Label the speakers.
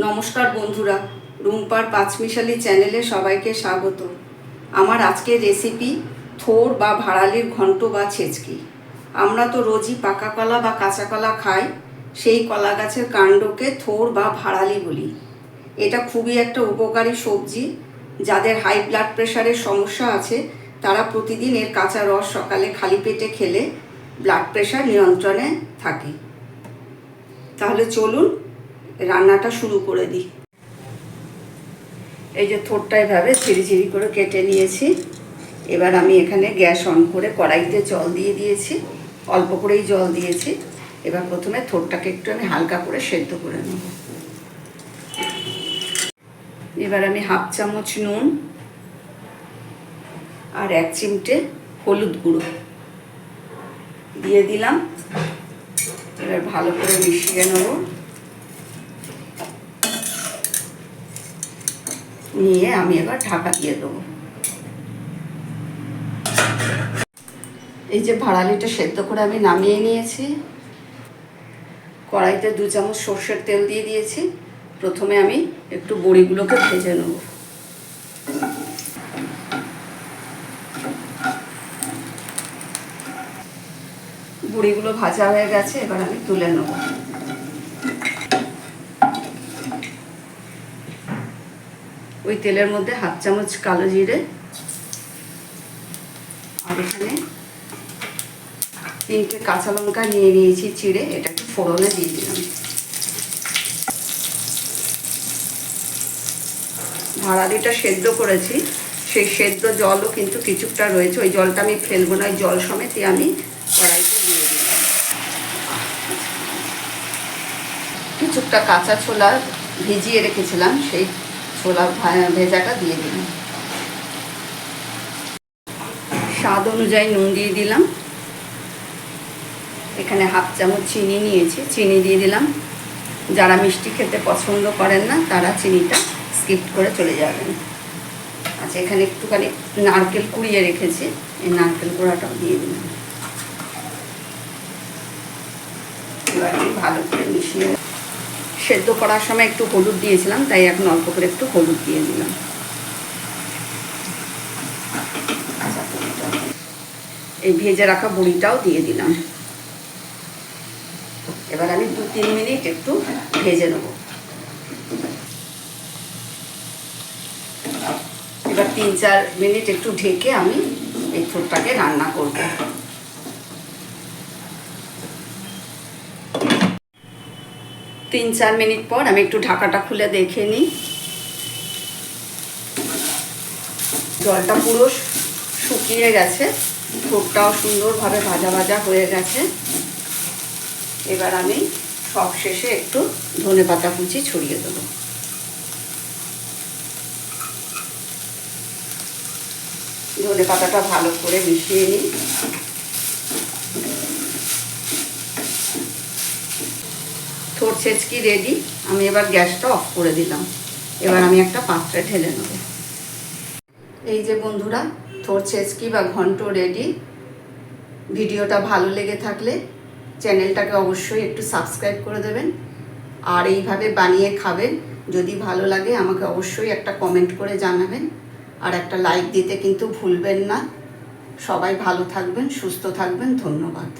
Speaker 1: নমস্কার বন্ধুরা, রুম্পার পাঁচমিশালি চ্যানেলে সবাইকে স্বাগত। আমার আজকের রেসিপি থোর বা ভাড়ালির ঘন্ট বা ছেচকি। আমরা তো রোজই পাকা কলা বা কাঁচা কলা খাই, সেই কলা গাছের কাণ্ডকে থোর বা ভাড়ালি বলি। এটা খুবই একটা উপকারী সবজি, যাদের হাই ব্লাড প্রেশারের সমস্যা আছে, তারা প্রতিদিন এর কাঁচা রস সকালে খালি পেটে খেলে ব্লাড প্রেশার নিয়ন্ত্রণে থাকে। তাহলে চলুন রান্নাটা শুরু করে দিই। এই যে থোরটা এভাবে ঝিরি ঝিরি করে কেটে নিয়েছি। এবার আমি এখানে গ্যাস অন করে কড়াইতে জল দিয়ে দিয়েছি। অল্প করেই জল দিয়েছি। এবার প্রথমে থোরটাকে একটু আমি হালকা করে সেদ্ধ করে নেব। এবার আমি হাফ চামচ নুন আর এক চিমটে হলুদ গুঁড়ো দিয়ে দিলাম। এবার ভালো করে মিশিয়ে নেব। নিয়ে আমি এবার ঢাকা দিয়ে দেবো। এই যে ভাড়ালিটা সেদ্ধ করে আমি নামিয়ে নিয়েছি। কড়াইতে দু চামচ সর্ষের তেল দিয়ে দিয়েছি। প্রথমে আমি একটু বড়িগুলোকে ভেজে নেব। বড়িগুলো ভাজা হয়ে গেছে, এবার আমি তুলে নেব। ওই তেলের মধ্যে হাফ চামচ কালো জিরে আর এখানে তিনটে কাঁচা লঙ্কা নিয়ে নিয়েছি চিড়ে এটাকে ফোড়নে দিয়ে দিলাম। ভাড়ালিটা সেদ্ধ করেছি, সেই সেদ্ধ জলও কিন্তু কিছুটা রয়েছে, ওই জলটা আমি ফেলব না, ওই জল সমেতই আমি কড়াইতে দিয়ে দিলাম। কিছুটা কাঁচা ছোলা ভিজিয়ে রেখেছিলাম, সেই ছোলা ভেজাটা দিয়ে দিলাম। স্বাদ অনুযায়ী নুন দিয়ে দিলাম। এখানে হাফ চামচ চিনি নিয়েছি, চিনি দিয়ে দিলাম। যারা মিষ্টি খেতে পছন্দ করেন না, তারা চিনিটা স্কিপ করে চলে যাবেন। আচ্ছা এখানে একটুখানি নারকেল কুড়িয়ে রেখেছি, এই নারকেল কুড়াটাও দিয়ে দিলাম এবার আমি ভালো করে মিশিয়ে সেদ্ধ করার সময় একটু হলুদ দিয়েছিলাম, তাই এখন অল্প করে একটু হলুদ দিয়ে দিলাম। এই ভেজে রাখা বড়িটাও দিয়ে দিলাম। এবার আমি দু তিন মিনিট একটু ভেজে নেব। এবার তিন চার মিনিট একটু ঢেকে আমি এই থোরটাকে রান্না করব। তিন, চার মিনিট পর আমি একটু ঢাকাটা খুলে দেখে নিই। জলটা পুরো শুকিয়ে গেছে থোরটাও সুন্দরভাবে ভাজা ভাজা হয়ে গেছে। এবার আমি সব শেষে একটু ধনে পাতা কুচি ছড়িয়ে দেবো। ধনে পাতাটা ভালো করে মিশিয়ে নিই। থোর ছেচকি রেডি আমি এবার গ্যাসটা অফ করে দিলাম। এবার আমি একটা পাত্রে ঢেলে নেব। এই যে বন্ধুরা থোর ছেচকি বা ঘন্ট রেডি ভিডিওটা ভালো লেগে থাকলে চ্যানেলটাকে অবশ্যই একটু সাবস্ক্রাইব করে দেবেন। আর এইভাবে বানিয়ে খাবেন, যদি ভালো লাগে আমাকে অবশ্যই একটা কমেন্ট করে জানাবেন। আর একটা লাইক দিতে কিন্তু ভুলবেন না। সবাই ভালো থাকবেন, সুস্থ থাকবেন, ধন্যবাদ।